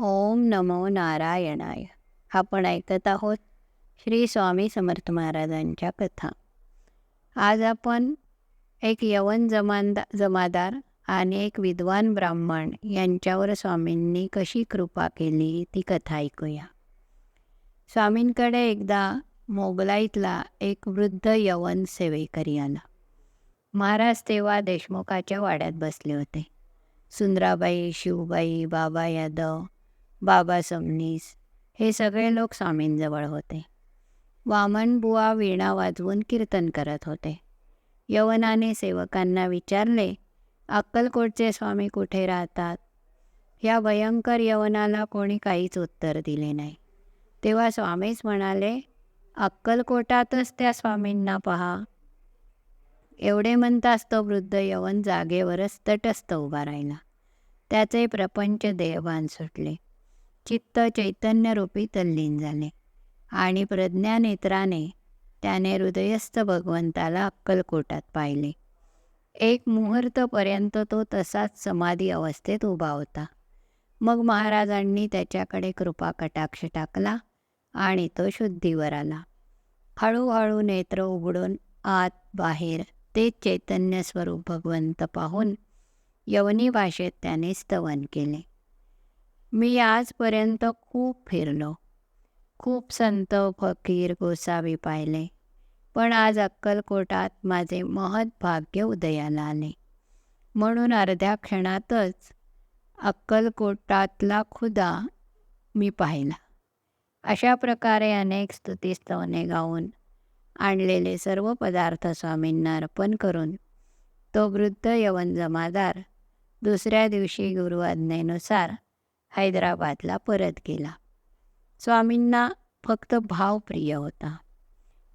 ओम नमो नारायणाय. आपण ऐकत आहोत श्री स्वामी समर्थ महाराजांच्या कथा. आज आपण एक यवन जमानदा जमादार आणि एक विद्वान ब्राह्मण यांच्यावर स्वामींनी कशी कृपा केली ती कथा ऐकूया. स्वामींकडे एकदा मोगलाईतला एक वृद्ध यवन सेवेकरी आला. महाराज तेव्हा देशमुखाच्या वाड्यात बसले होते. सुंदराबाई शिवबाई बाबा यादव बाबा समनीस हे सगळे लोक स्वामींजवळ होते. वामन बुवा वीणा वाजवून कीर्तन करत होते. यवनाने सेवकांना विचारले अक्कलकोटचे स्वामी कुठे राहतात? या भयंकर यवनाला कोणी काहीच उत्तर दिले नाही. तेव्हा स्वामीच म्हणाले अक्कलकोटातच त्या स्वामींना पहा. एवढे म्हणताच तो वृद्ध यवन जागेवरच तटस्थ उभा राहिला. त्याचे प्रपंच देहभान सुटले. चित्त चैतन्यरूपी तल्लीन झाले. आणि प्रज्ञानेत्राने त्याने हृदयस्थ भगवंताला अक्कलकोटात पाहिले. एक मुहूर्तपर्यंत तो तसाच समाधी अवस्थेत उभा होता. मग महाराजांनी त्याच्याकडे कृपा कटाक्ष टाकला आणि तो शुद्धीवर आला. हळूहळू नेत्र उघडून आत बाहेर ते चैतन्य स्वरूप भगवंत पाहून यवनी भाषेत त्याने स्तवन केले. मी आजपर्यंत खूप फिरलो. खूप संत फकीर गोसावी पाहिले. पण आज अक्कलकोटात माझे महत भाग्य उदयाला आले. म्हणून अर्ध्या क्षणातच अक्कलकोटातला खुदा मी पाहिला. अशा प्रकारे अनेक स्तुतीस्तवने गाऊन आणलेले सर्व पदार्थ स्वामींना अर्पण करून तो वृद्ध यवन जमादार दुसऱ्या दिवशी गुरुआज्ञेनुसार हैदराबादला परत गेला. स्वामींना फक्त भाव प्रिय होता.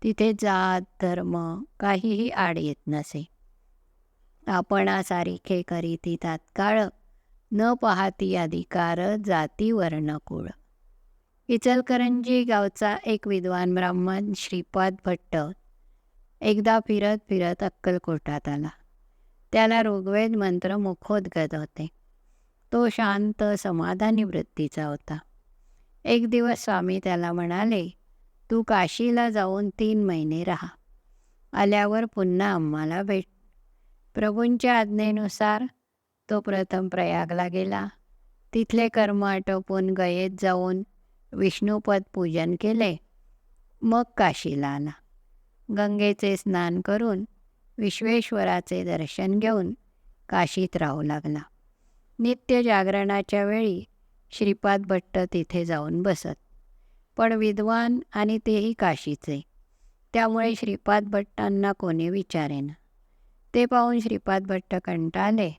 तिथे जात धर्म काहीही आड येत नसे. आपणासारिखे करीती तात्काळ न पाहती अधिकार जाती वर्णकुळ इचलकरंजी गावचा एक विद्वान ब्राह्मण श्रीपाद भट्ट एकदा फिरत फिरत अक्कलकोटात आला. त्याला ऋग्वेद मंत्र मुखोद्गत होते. तो शांत समाधानी वृत्तीचा होता. एक दिवस स्वामी त्याला म्हणाले तू काशीला जाऊन तीन महिने राहा. आल्यावर पुन्हा आम्हाला भेट. प्रभूंच्या आज्ञेनुसार तो प्रथम प्रयागला गेला. तिथले कर्म आटोपून गयेत जाऊन विष्णुपद पूजन केले. मग काशीला आला. गंगेचे स्नान करून विश्वेश्वराचे दर्शन घेऊन काशीत राहू लागला. नित्य जागरणाच्या वेळी श्रीपाद भट्ट तिथे जाऊन बसत. पण विद्वान आणि तेही काशीचे. त्यामुळे श्रीपाद भट्टांना कोणी विचारेन. ते पाहून श्रीपाद भट्ट कंटाळले.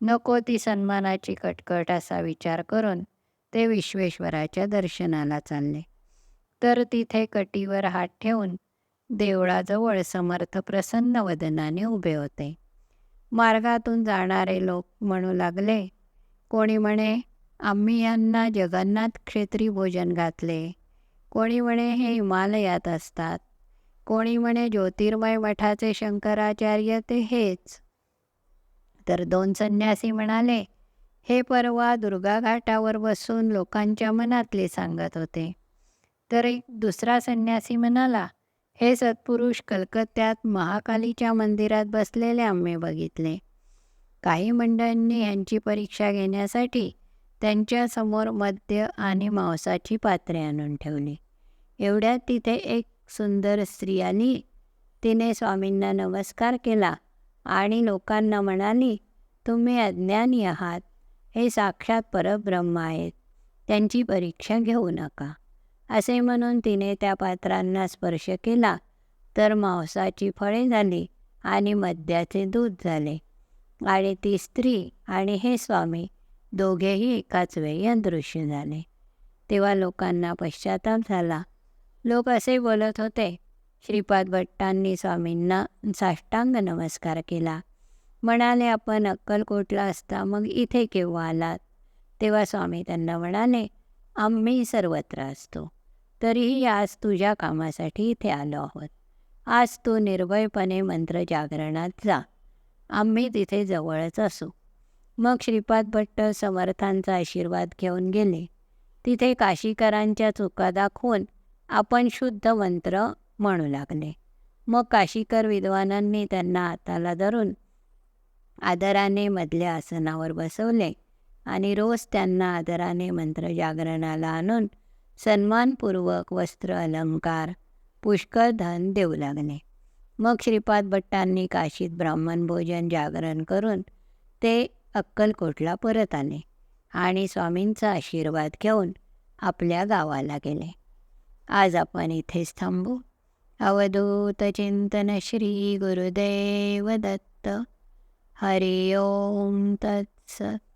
नको ती सन्मानाची कटकट असा विचार करून ते विश्वेश्वराच्या दर्शनाला चालले. तर तिथे कटीवर हात ठेवून देवळाजवळ समर्थ प्रसन्न वदनाने उभे होते. मार्गातून जाणारे लोक म्हणू लागले कोणी म्हणे आम्ही यांना जगन्नाथ क्षेत्री भोजन घातले. कोणी म्हणे हे हिमालयात असतात. कोणी म्हणे ज्योतिर्मय मठाचे शंकराचार्य ते हेच. तर दोन संन्यासी म्हणाले हे परवा दुर्गा घाटावर बसून लोकांच्या मनातले सांगत होते. तर एक दुसरा संन्यासी म्हणाला हे सत्पुरुष कलकत्त्यात महाकालीच्या मंदिरात बसलेले आम्ही बघितले. काही मंडळांनी यांची परीक्षा घेण्यासाठी त्यांच्यासमोर मद्य आणि मांसाची पात्रे आणून ठेवली. एवढ्यात तिथे एक सुंदर स्त्री आली तिने स्वामींना नमस्कार केला आणि लोकांना म्हणाली तुम्ही अज्ञानी आहात. हे साक्षात परब्रह्म आहेत. त्यांची परीक्षा घेऊ नका. असे म्हणून तिने त्या पात्रांना स्पर्श केला. तर मांसाची फळे झाली आणि मद्याचे दूध झाले. आणि ती स्त्री आणि हे स्वामी दोघेही एकाच वेळी अदृश्य झाले. तेव्हा लोकांना पश्चाताप झाला. लोक असे बोलत होते श्रीपाद भट्टांनी स्वामींना साष्टांग नमस्कार केला. म्हणाले आपण अक्कलकोटला असता मग इथे केव्हा आलात? तेव्हा स्वामी त्यांना म्हणाले आम्ही सर्वत्र असतो. तरीही आज तुझ्या कामासाठी इथे आलो आहोत. आज तू निर्भयपणे मंत्र जागरणात जा. आम्ही तिथे जवळच असू. मग श्रीपाद भट्ट समर्थांचा आशीर्वाद घेऊन गेले. तिथे काशीकरांच्या चुका दाखवून आपण शुद्ध मंत्र म्हणू लागले. मग काशीकर विद्वानांनी त्यांना हाताला धरून आदराने मधल्या आसनावर बसवले आणि रोज त्यांना आदराने मंत्र जागरणाला आणून सन्मानपूर्वक वस्त्र अलंकार पुष्कळ धन देऊ लागले. मग श्रीपाद भट्टांनी काशीत ब्राह्मण भोजन जागरण करून ते अक्कलकोटला परत आले आणि स्वामींचा आशीर्वाद घेऊन आपल्या गावाला गेले. आज आपण इथेच थांबू. अवधूत चिंतन श्री गुरुदेव दत्त. हरि ओम तत्सत